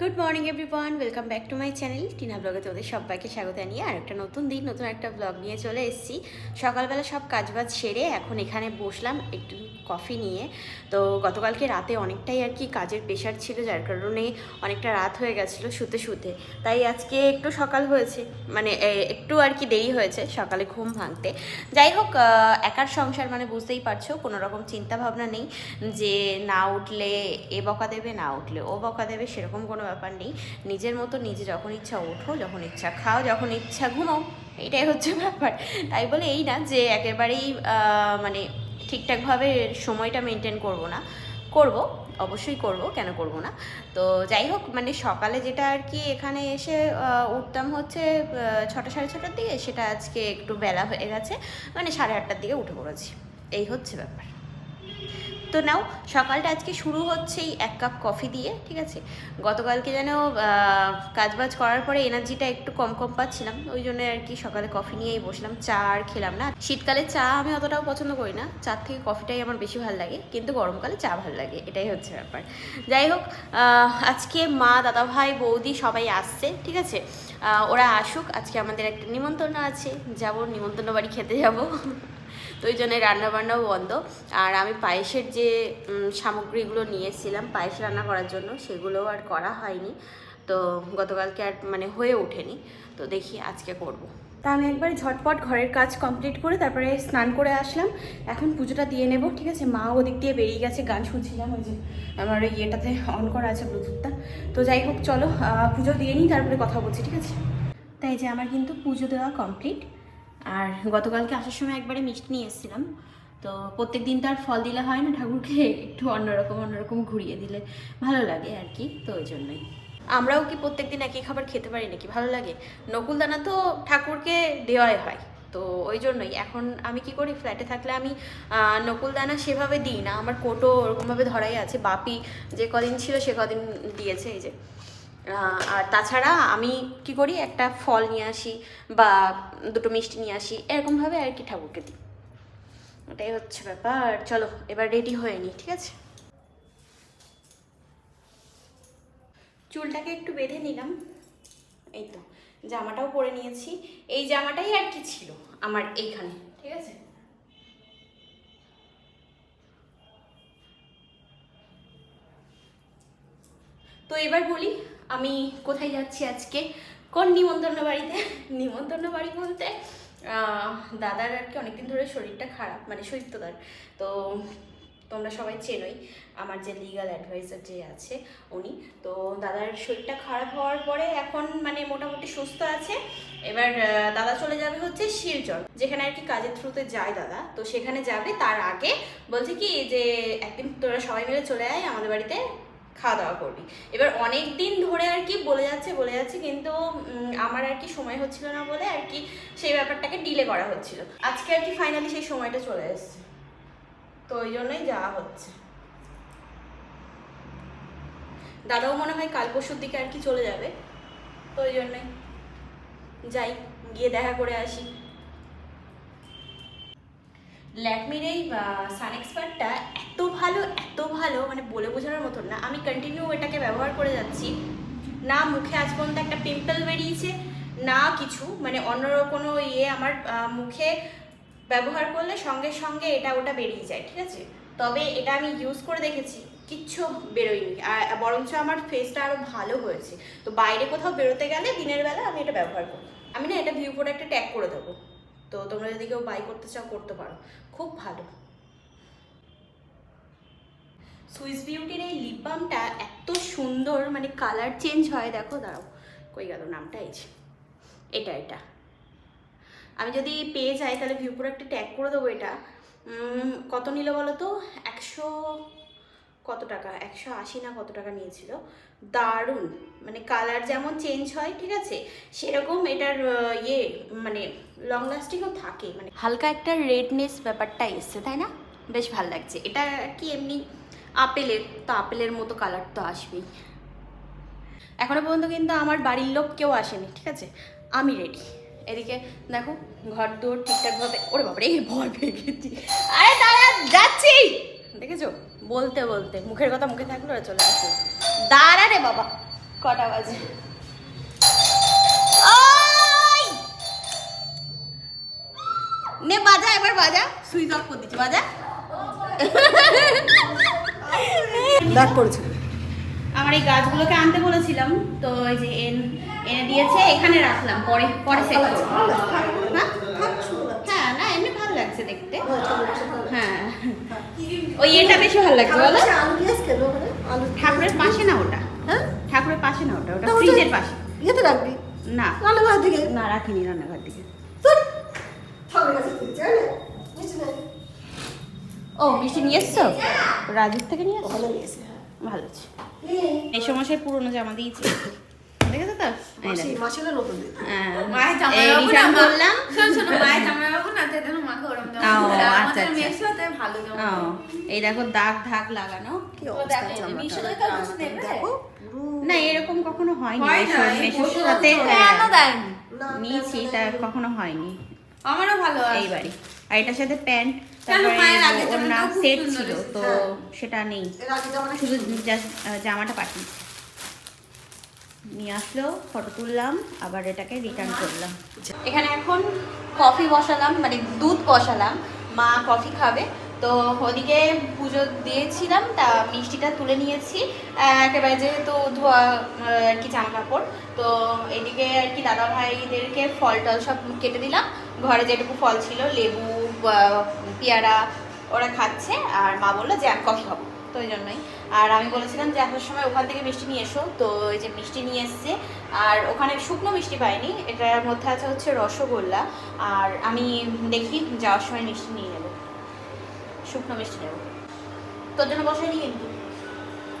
Good morning everyone welcome back to my channel Tina ব্লগে তোদের সবাইকে স্বাগত জানিয়ে আর একটা নতুন দিন, নতুন একটা ব্লগ নিয়ে চলে এসেছি। সকালবেলা সব কাজবাজ সেরে এখন এখানে বসলাম একটু কফি নিয়ে। তো গতকালকে রাতে অনেকটাই আর কি কাজের প্রেশার ছিল, যার কারণে অনেকটা রাত হয়ে গেছিল শুতে শুতে। তাই আজকে একটু সকাল হয়েছে মানে একটু আর কি দেরি হয়েছে সকালে ঘুম ভাঙতে। যাই হোক একার সংসার মানে বুঝতেই পারছ, কোনো রকম চিন্তা ভাবনা নেই যে না উঠলে এ বকা দেবে, না উঠলে ও বকা দেবে, সেরকম কোনো ব্যাপার নেই। নিজের মতো নিজে যখন ইচ্ছা ওঠো, যখন ইচ্ছা খাও, যখন ইচ্ছা ঘুমাও, এটাই হচ্ছে ব্যাপার। তাই বলে এই না যে একেবারেই মানে ঠিকঠাকভাবে সময়টা মেনটেন করব না। করব, অবশ্যই করব, কেন করব না? তো যাই হোক মানে সকালে যেটা আর কি এখানে এসে উঠতাম হচ্ছে ছটা সাড়ে ছটার দিকে, সেটা আজকে একটু বেলা হয়ে গেছে মানে সাড়ে আটটার দিকে উঠে পড়েছি। এই হচ্ছে ব্যাপার। তো নাও, সকালটা আজকে শুরু হচ্ছেই এক কাপ কফি দিয়ে, ঠিক আছে? গতকালকে যেন কাজবাজ করার পরে এনার্জিটা একটু কম কম পাচ্ছিলাম, ওই জন্য আর কি সকালে কফি নিয়েই বসলাম, চা আর খেলাম না। শীতকালে চা আমি অতটাও পছন্দ করি না, চার থেকে কফিটাই আমার বেশি ভালো লাগে, কিন্তু গরমকালে চা ভালো লাগে, এটাই হচ্ছে ব্যাপার। যাই হোক আজকে মা, দাদা ভাই, বৌদি সবাই আসছে, ঠিক আছে? ওরা আসুক, আজকে আমাদের একটা নিমন্ত্রণ আছে, যাব, নিমন্ত্রণ বাড়ি খেতে যাব। তো ওই জন্য রান্নাবান্নাও বন্ধ। আর আমি পায়েসের যে সামগ্রীগুলো নিয়ে এসেছিলাম পায়েস রান্না করার জন্য, সেগুলোও আর করা হয়নি। তো গতকালকে আর মানে হয়ে ওঠেনি। তো দেখি আজকে করব। তা আমি একবার ঝটপট ঘরের কাজ কমপ্লিট করে তারপরে স্নান করে আসলাম। এখন পুজোটা দিয়ে নেব, ঠিক আছে? মা ওদিক দিয়ে বেরিয়ে গেছে, গান শুনছিলাম ওই যে আমার ওই ইয়েটাতে অন করা আছে ব্লুটুথটা। তো যাই হোক, চলো পুজো দিয়ে নিই, তারপরে কথা বলছি, ঠিক আছে? তাই যে আমার কিন্তু পুজো দেওয়া কমপ্লিট। আর গতকালকে আসার সময় একবারে মিষ্টি নিয়ে এসেছিলাম। তো প্রত্যেক দিন তো আর ফল দিলে হয় না ঠাকুরকে, একটু অন্যরকম অন্যরকম ঘুরিয়ে দিলে ভালো লাগে আর কি, তো ওই জন্যই। আমরাও কি প্রত্যেক দিন একই খাবার খেতে পারি নাকি? ভালো লাগে। নকুলদানা তো ঠাকুরকে দেওয়াই হয়, তো ওই জন্যই। এখন আমি কি করি? ফ্ল্যাটে থাকলে আমি নকুলদানা সেভাবে দিই না। আমার কোটো ওরকমভাবে ধরাই আছে, বাপি যে কদিন ছিল সে কদিন দিয়েছে, এই যে। আর তাছাড়া আমি কি করি? একটা ফল নিয়ে আসি বা দুটো মিষ্টি নিয়ে আসি, এরকমভাবে আর কি ঠাকুরকে দিই। ওটাই হচ্ছে ব্যাপার। চলো, এবার রেডি হয়ে নিই ঠিক আছে? চুলটাকে একটু বেঁধে নিলাম। এই তো, জামাটাও পরে নিয়েছি। এই জামাটাই আর কি ছিল আমার এইখানে ঠিক আছে? তো এবার বলি, আমি কোথায় যাচ্ছি আজকে? কোন নিমন্ত্রণ বাড়িতে? নিমন্ত্রণ বাড়ি বলতে দাদার আর কি অনেকদিন ধরে শরীরটা খারাপ মানে শরীরদার তো তোমরা সবাই চেনোই, আমার যে লিগাল অ্যাডভাইজার যে আছে, উনি। তো দাদার শরীরটা খারাপ হওয়ার পরে এখন মানে মোটামুটি সুস্থ আছে। এবার দাদা চলে যাবে হচ্ছে শিলচর, যেখানে আর কি কাজের থ্রুতে যায় দাদা। তো সেখানে যাবে, তার আগে বলছে কি যে, একদিন তোরা সবাই মিলে চলে আয় আমাদের বাড়িতে। খাওয়া দাওয়া করবি। এবার অনেক দিন ধরে আর কি বলে যাচ্ছে বলে যাচ্ছে, কিন্তু আমার আর কি সময় হচ্ছিল না বলে আর কি সেই ব্যাপারটাকে ডিলে করা হচ্ছিল। আজকে আর কি ফাইনালি সেই সময়টা চলে এসেছে। তো ওই জন্যই যাওয়া হচ্ছে। দাদাও মনে হয় কাল পরশুর দিকে আর কি চলে যাবে। তো ওই জন্যই যাই, গিয়ে দেখা করে আসি। ল্যাকমির এই সান এক্সপার্টটা এত ভালো এত ভালো মানে বলে বোঝানোর মতন না। আমি কন্টিনিউ এটাকে ব্যবহার করে যাচ্ছি। না মুখে আজ পর্যন্ত একটা পিম্পল বেরিয়েছে, না কিছু মানে অন্য কোনো ইয়ে আমার মুখে ব্যবহার করলে সঙ্গে সঙ্গে এটা ওটা বেরিয়ে যায়, ঠিক আছে? তবে এটা আমি ইউজ করে দেখেছি, কিচ্ছু বেরোয়নি। আর বরঞ্চ আমার ফেসটা আরও ভালো হয়েছে। তো বাইরে কোথাও বেরোতে গেলে দিনের বেলা আমি এটা ব্যবহার করি। আমি না এটা ভিউ প্রোডাক্টে ট্যাগ করে দেবো। তো তোমরা যদি কেউ বাই করতে চাও, করতে পারো। খুব ভালো। সুইস বিউটির এই লিপ বামটা এত সুন্দর মানে কালার চেঞ্জ হয়, দেখো, দাঁড়াও, কই গেল নামটা, এই। এটা এটা। আমি যদি পেয়ে যাই, তাহলে ভিউ একটা ট্যাগ করে দেবো এটা। কত নিল বলো তো? একশো কত টাকা? একশো আশি না কত টাকা নিয়েছিল? দারুণ! মানে কালার যেমন চেঞ্জ হয়, ঠিক আছে? সেরকম এটার ইয়ে মানে লং লাস্টিংও থাকে। মানে হালকা একটা রেডনেস ব্যাপারটা এসছে, তাই না? বেশ ভালো লাগছে। এটা কি এমনি আপেলের, তো আপেলের মতো কালার তো আসবেই। এখনও পর্যন্ত কিন্তু আমার বাড়ির লোক কেউ আসেনি, ঠিক আছে? আমি রেডি এদিকে দেখো ঘর দৌড় ঠিকঠাকভাবে ওরে বাবারে ভয় পেয়ে গেছি আরে দাঁড়া যাচ্ছি! দেখেছ? বলতে বলতে মুখের কথা মুখে থাকল ওরা চলে আসে। দাঁড়া রে বাবা কটা বাজে! নে বাজা এবার বাজা। সুইচ অফ করে দিচ্ছি বাজা। দাগ পড়েছে। আমার এই গাছগুলোকে আনতে বলেছিলাম তো এই যে এন- এনে দিয়েছে এখানে রাখলাম পরে পরে সেট হ্যাঁ? লাগছে দেখতে। হ্যাঁ। ওই এটা বেশি ভালো লাগছে বলো। ঠাকুরের পাশে না ওটা? হ্যাঁ? ঠাকুরের পাশে না ওটা? ওটা ফ্রিজের পাশে। ইয়েতে রাখবি? না। রান্নাঘর দিকে না রাখিনি রান্নাঘর দিকে ও মিষ্টি নিয়ে এসছো? রাজুর থেকে নিয়ে এসছো? হ্যাঁ। ভালো আছে। এই, সমস্যায় পুরনো জামা দিয়েছি। এই দেখো। এই না না, এই দাগ ধাগ লাগানো। না এরকম কখনো হয়নি হয় না, এই সাথে? না, নিয়েছি তা কখনো হয়নি। আমারও ভালো আছে। এইবারই আর এটার সাথে প্যান্ট তারপরে ওর জামাটা সেট ছিল তো হ্যাঁ। সেটা নেই। জামাটা শুধু জাস্ট জামাটা পাঠিয়েছি। নিয়ে আসলো ফটো তুললাম, আবার এটাকে রিটার্ন করলাম। এখানে এখন কফি বসালাম মানে দুধ বসালাম, মা কফি খাবে। তো ওদিকে পুজো দিয়েছিলাম, তা মিষ্টিটা তুলে নিয়েছি। একেবারে যেহেতু ধোয়া আর কি জামা কাপড় তো এদিকে আর কি দাদা ভাইদেরকে ফল টল সব কেটে দিলাম। ঘরে যেটুকু ফল ছিল, লেবু পেয়ারা ওরা খাচ্ছে, আর মা বলল যে আমি কফি খাব। তো ওই জন্যই। আর আমি বলেছিলাম যে আসার সময় ওখান থেকে মিষ্টি নিয়ে এসো। তো এই যে মিষ্টি নিয়ে এসছে আর ওখানে শুকনো মিষ্টি পাইনি এটার মধ্যে আছে হচ্ছে রসগোল্লা। আর আমি দেখি যাওয়ার সময় মিষ্টি নিয়ে নেব। শুকনো মিষ্টি নেব। তোর জন্য বসাইনি কিন্তু।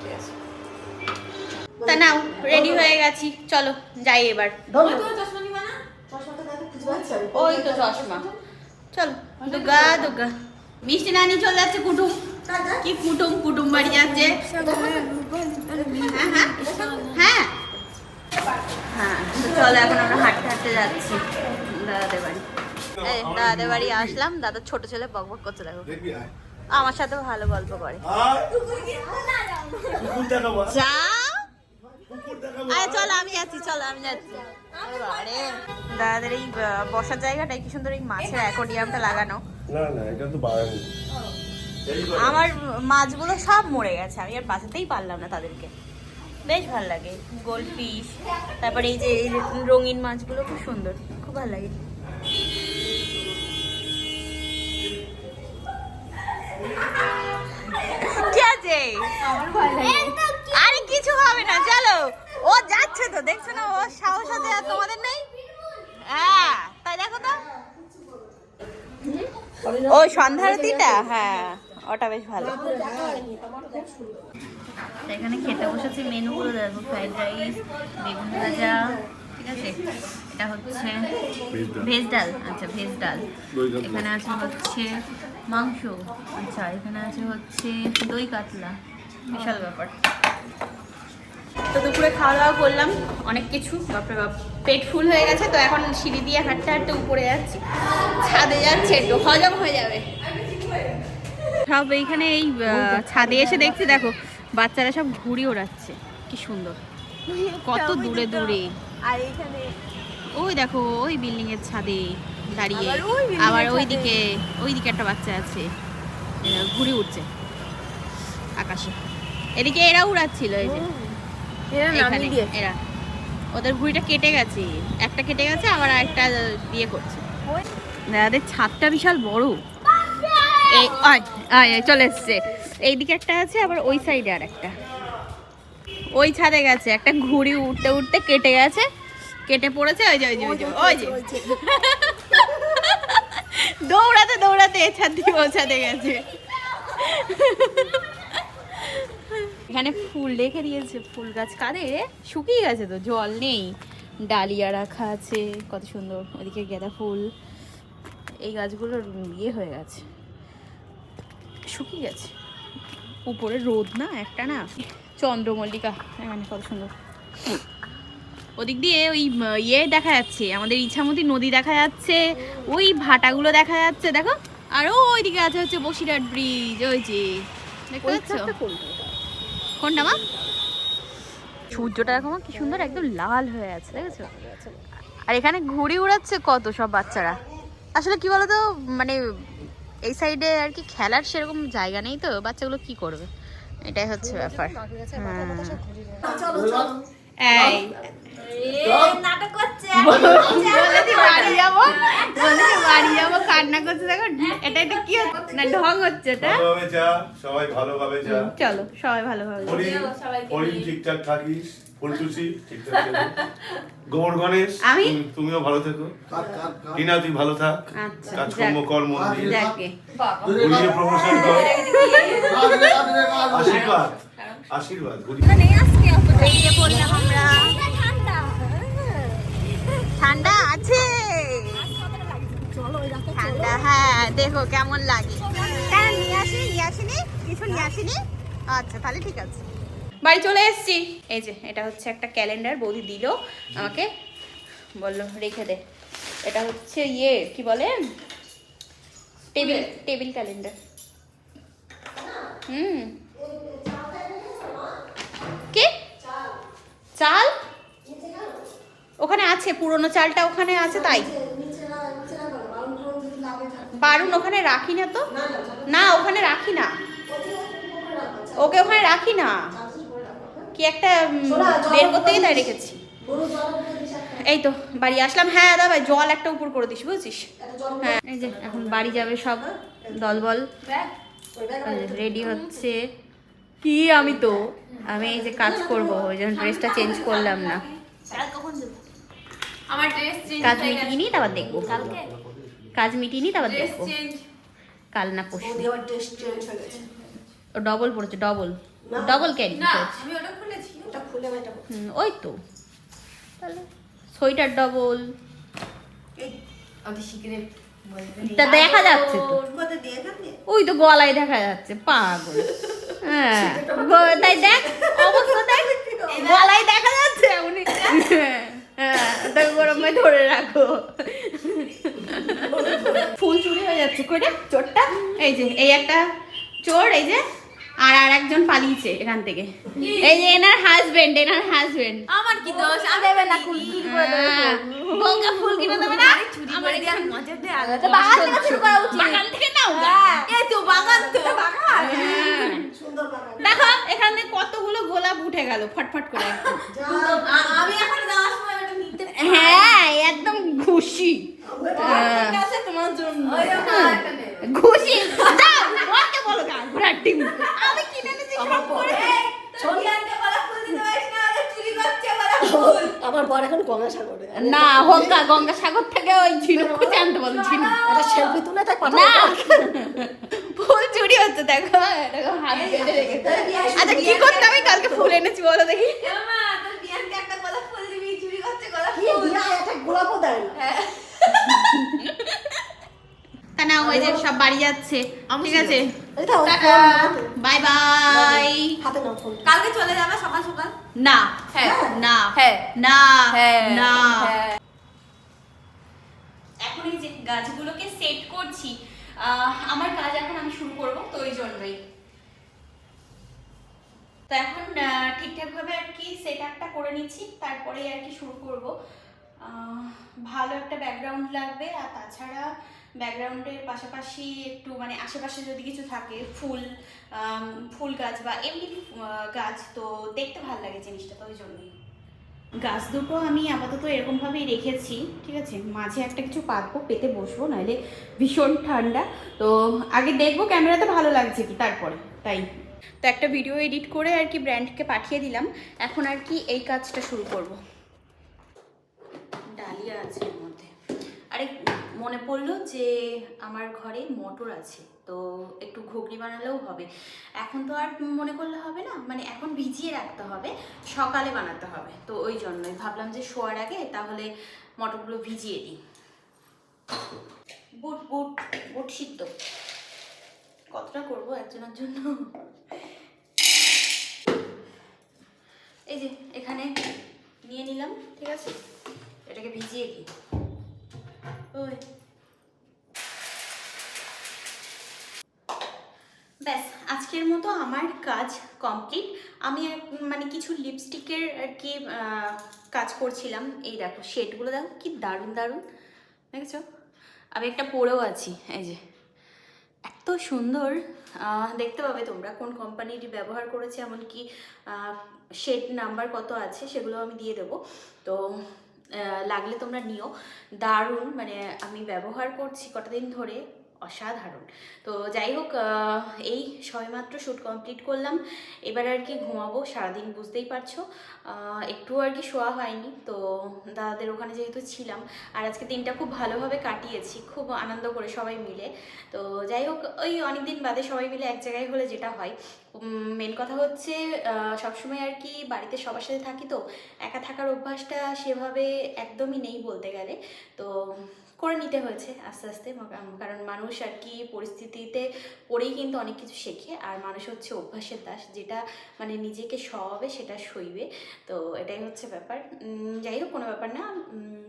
ঠিক আছে। তা নাও রেডি হয়ে গেছি। চলো যাই এবার। ওই তো চশমা চলো দুগা দুগা মিষ্টি নানি চলে যাচ্ছে কুটুম। কি কুটুম কুটুম বাড়ি যাচ্ছে? হ্যাঁ হ্যাঁ। হ্যাঁ চলো এখন আমরা হাঁটতে হাঁটতে যাচ্ছি। দাদাদের বাড়ি। দাদাদের বাড়ি আসলাম। দাদা ছোট ছেলে বক বক করতে দেখো। আমার সাথে ভালো গল্প করে। যা। আরে চলো আমি যাচ্ছি চলো আমি যাচ্ছি। দাদাদের এই বসার জায়গাটা কি সুন্দর এই মাছের লাগানো। না না এটা তো বাড়ানি আমার মাছগুলো সব মরে গেছে, আমি আর বাঁচাতেই পারলাম না তাদেরকে। বেশ ভালো লাগে গোল্ড ফিশ তারপরে এই যে রঙিন মাছগুলো খুব সুন্দর, খুব ভালো লাগে। কি আছে? আরে কিছু হবে না, চলো। ও যাচ্ছে তো, দেখছ না ও সাহস আছে আর তোমাদের নেই? হ্যাঁ তাই দেখো তো। ওই সন্ধ্যারতিটা হ্যাঁ। ওটা বেশ ভালো। এখানে খেতে বসেছি মেনুগুলো দেখো ফ্রাইড রাইস বেগুন ভাজা ঠিক আছে? এটা হচ্ছে ভেজ ডাল। আচ্ছা ভেজ ডাল। এখানে আছে হচ্ছে মাংস আচ্ছা এখানে আছে হচ্ছে দই কাতলা বিশাল ব্যাপার। তো দুপুরে খাওয়া দাওয়া করলাম অনেক কিছু বাপরে বাপ পেট ফুল হয়ে গেছে তো এখন সিঁড়ি দিয়ে হাঁটতে হাঁটতে উপরে যাচ্ছি। ছাদে যাচ্ছে একটু হজম হয়ে যাবে। সব এইখানে এই ছাদে এসে দেখছি দেখো বাচ্চারা সব ঘুড়ি ওড়াচ্ছে। কি সুন্দর। কত দূরে দূরে। আর এখানে ওই দেখো ওই বিল্ডিং এর ছাদে দাঁড়িয়ে। আবার ওই building আবার এর ওই দিকে একটা বাচ্চা আছে ঘুরে উঠছে আকাশে। এদিকে এরা উড়াচ্ছিল এই যে। এরা ওদের ঘুড়িটা কেটে গেছে। একটা কেটে গেছে আবার একটা বিয়ে করছে। দাদাদের ছাদটা বিশাল বড়। এই চলে এসছে। এইদিকে একটা আছে আবার ওই সাইডে আর একটা। ওই ছাদে গেছে একটা ঘুড়ি উঠতে উঠতে কেটে গেছে কেটে পড়েছে ওই যে ওই যে ওই যে ওই যে দৌড়াতে দৌড়াতে এ ছাদ দিয়ে ও ছাদে গেছে। এখানে ফুল রেখে দিয়েছে ফুল গাছ কাদের রে? শুকিয়ে গেছে তো জল নেই। ডালিয়া রাখা আছে কত সুন্দর ওদিকে গেঁদা ফুল। এই গাছগুলোর ইয়ে হয়ে গেছে। শুকিয়ে গেছে। উপরে রোদ না একটা না? চন্দ্রমল্লিকা এখানে কত সুন্দর। ওদিক দিয়ে ওই ইয়ে দেখা যাচ্ছে আমাদের ইছামতি নদী দেখা যাচ্ছে ওই ভাটাগুলো দেখা যাচ্ছে দেখো। আর ওইদিকে আছে হচ্ছে বসিরহাট ব্রিজ ওই যে দেখতে পাচ্ছ? কোনটা মা? সূর্যটা দেখো মা, কি সুন্দর একদম লাল হয়ে আছে দেখেছ? আর এখানে ঘুড়ি উড়াচ্ছে কত সব বাচ্চারা। আসলে কি বলতো মানে এই সাইডে আর কি খেলার সেরকম জায়গা নেই তো বাচ্চাগুলো কি করবে? এটাই হচ্ছে ব্যাপার। চলো চলো এই নাটক করছে বলেছি বাড়ি যাব? বলেছি বাড়ি যাব কান্না করছে দেখো। এটা এটা কি না ঢং হচ্ছে এটা? সবাই ভালোভাবে চলো সবাই ভালোভাবে। ঠিকঠাক থাকিস। ফুলটুসি ঠিকঠাক থেকো গোবর গণেশ তুমিও ভালো থেকো টিনা তুই ভালো থাক আচ্ছা, কাজকর্ম। কর মন দিয়ে প্রমোশন কর আশীর্বাদ আশীর্বাদ ঠান্ডা আছে ঠান্ডা হ্যাঁ দেখো কেমন লাগে কেন নিয়ে আসি নিয়ে আসিনি কিছু নিয়ে আসিনি আচ্ছা তাহলে ঠিক আছে বাড়ি চলে এসেছি। এই যে এটা হচ্ছে একটা ক্যালেন্ডার বৌদি দিল আমাকে। বলল রেখে দে। এটা হচ্ছে ইয়ে কি বলে? টেবিল টেবিল ক্যালেন্ডার হুম। কে? চাল? ওখানে আছে পুরনো চালটা ওখানে আছে তাই। বারুন ওখানে রাখি না তো? না ওখানে রাখি না। ওকে ওখানে রাখি না চার্জেস করে রাখো হ্যাঁ? কি একটা বের করতে গিয়ে তাই রেখেছি। এই তো বাড়ি আসলাম। হ্যাঁ দাদা ভাই জল একটা উপর করে দিস বুঝছিস? হ্যাঁ এই যে এখন বাড়ি যাবে সব। দলবল। ওই ব্যাগ রেডি হচ্ছে। কি আমি তো? আমি এই যে কাজ করব ওই জন্য ড্রেসটা চেঞ্জ করলাম না। আমার ড্রেস কাজ মিটিয়ে নি তারপর দেখব। কালকে? কাজ মিটিয়ে নি তারপর দেখব। কাল না পরশু। হয়ে ডবল পড়েছে ডবল। ডবল ক্যারি না আমি ওটা খুলেছি। ওটা খুলে আমি ওই তো। তাহলে সোয়েটার ডবল তা দেখা যাচ্ছে ওই তো গলায় দেখা যাচ্ছে পাগল। হ্যাঁ তাই দেখ অবস্থা দেখ। গলায় দেখা যাচ্ছে উনি হ্যাঁ তো গরমে ধরে রাখো। ফুল চুরি হয়ে যাচ্ছে। কই চোরটা? এই যে এই একটা চোর এই যে। আর আর একজন পালিয়েছে এখান থেকে। এই যে এনার হাজবেন্ড এনার হাজবেন্ড আমার কি দোষ? আমি দেবে না করে দেবে বউকে ফুল কিনে দেবে না? করে মজা দিয়ে আলাদা। তো বাগান থেকে শুরু করা উচিত। বাগান থেকে নাও এই তো বাগান তো বাগান। হ্যাঁ। সুন্দর বাগান। দেখো এখানে কতগুলো গোলাপ উঠে গেল ফটফট করে। আমি এখন যাওয়ার সময় ওটা নিতে হ্যাঁ একদম খুশি নেবে। খুশি? যাও ওকে বলো গা ঘোড়ার আমি কিনে এনেছি সব করে? ছোটিয়ানকে বলা ফুল দিতে পারিস না? ওরা চুরি করছে বলা ফুল। আমার বর এখন গঙ্গা না হোক গঙ্গাসাগর থেকে ওই ঝিনুক খুঁজে আনতে বলো ঝিনুক। একটা সেলফি তুলে তাই না। ফুল চুরি হচ্ছে দেখো হাত রেখেছে। আচ্ছা কি করতে আমি কালকে ফুল এনেছি বলো দেখি। মা তোর বিয়ানকে একটা গোলাপ ফুল দিবি চুরি করছে গোলাপ ফুল। একটা গোলাপও দেয় না। তা না ওই যে সব বাড়ি যাচ্ছে। ঠিক আছে? বাই বাই কালকে চলে যাবে সকাল সকাল? না। হ্যাঁ। না। হ্যাঁ। না। হ্যাঁ। না। হ্যাঁ। এখন এই যে গাছগুলোকে সেট করছি আহ, আমার কাজ এখন আমি শুরু করব তো ওই জন্যই। তো এখন আহ, ঠিকঠাকভাবে আর কি সেট আপটা করে নিচ্ছি তারপরে আর কি শুরু করব। ভালো একটা ব্যাকগ্রাউন্ড লাগবে। আর তাছাড়া ব্যাকগ্রাউন্ডের পাশাপাশি একটু মানে আশেপাশে যদি কিছু থাকে, ফুল ফুল গাছ বা এমনি গাছ, তো দেখতে ভালো লাগে জিনিসটা তো ওই জন্যই। গাছ দুটো আমি আপাতত এরকমভাবেই রেখেছি, ঠিক আছে? মাঝে একটা কিছু পাতবো, পেতে বসবো, নাহলে ভীষণ ঠান্ডা। তো আগে দেখব ক্যামেরাতে ভালো লাগছে কি তারপরে, তাই। তো একটা ভিডিও এডিট করে আর কি ব্র্যান্ডকে পাঠিয়ে দিলাম। এখন আর কি এই কাজটা শুরু করব ডালিয়া আছে এর মধ্যে আরে মনে পড়ল যে আমার ঘরে মটর আছে, তো একটু ঘুগনি বানালেও হবে। এখন তো আর মনে করলে হবে না মানে এখন ভিজিয়ে রাখতে হবে, সকালে বানাতে হবে, তো ওই জন্যই। ভাবলাম যে শোয়ার আগে তাহলে মটরগুলো ভিজিয়ে দিই। বুট বুট বুট সিদ্ধ। কতটা করব একজনের জন্য? এই যে এখানে নিয়ে নিলাম, ঠিক আছে? এটাকে ভিজিয়ে দিই। ব্যাস, আজকের মতো আমার কাজ কমপ্লিট আমি মানে কিছু লিপস্টিকের আর কি কাজ করছিলাম। এই দেখো শেডগুলো দেখো, কি দারুণ দারুণ। দেখেছ? আমি একটা পরেও আছি, এই যে। এত সুন্দর। দেখতে পাবে তোমরা কোন কোম্পানির ব্যবহার করেছে, এমনকি শেড নাম্বার কত আছে সেগুলো আমি দিয়ে দেবো। তো লাগলে তোমরা নিও। দারুণ মানে আমি ব্যবহার করছি কটা দিন ধরে। অসাধারণ। তো যাই হোক এই সবেমাত্র শ্যুট কমপ্লিট করলাম। এবার আর কি ঘুমাবো, সারাদিন বুঝতেই পারছ। একটু আর কি শোয়া হয়নি, তো দাদাদের ওখানে যেহেতু ছিলাম, আর আজকে দিনটা খুব ভালোভাবে কাটিয়েছি, খুব আনন্দ করে সবাই মিলে। তো যাই হোক, ওই অনেক দিন বাদে সবাই মিলে এক জায়গায় হলে যেটা হয় মেন কথা হচ্ছে সবসময় আর কি বাড়িতে সবার সাথে থাকি তো, একা থাকার অভ্যাসটা সেভাবে একদমই নেই বলতে গেলে। তো করে নিতে হয়েছে আস্তে আস্তে কারণ মানুষ আর কি পরিস্থিতিতে পড়েই কিন্তু অনেক কিছু শেখে। আর মানুষ হচ্ছে অভ্যাসের দাস, যেটা মানে নিজেকে সবে সেটা সইবে। তো এটাই হচ্ছে ব্যাপার। যাই হোক, কোনো ব্যাপার না।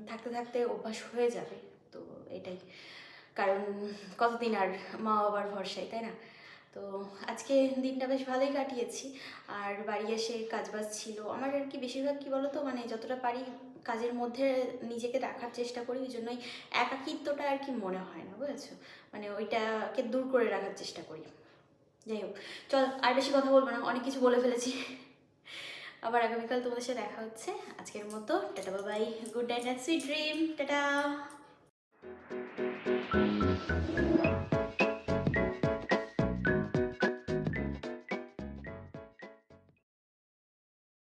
থাকতে থাকতে অভ্যাস হয়ে যাবে। তো এটাই। কারণ কতদিন আর মা বাবার ভরসায়, তাই না? তো আজকে দিনটা বেশ ভালোই কাটিয়েছি। আর বাড়ি এসে কাজবাজ ছিল। আমার আর কি বেশিরভাগ কী বলো তো মানে যতটা পারি কাজের মধ্যে নিজেকে রাখার চেষ্টা করি ওই জন্যই একাকিত্বটা আর কি মনে হয় না, বুঝেছ? মানে ওইটাকে দূর করে রাখার চেষ্টা করি। যাই হোক, চল আর বেশি কথা বলব না, অনেক কিছু বলে ফেলেছি। আবার আগামীকাল তোমাদের সাথে দেখা হচ্ছে। আজকের মতো, টাটা বাবাই good night sweet dream tata.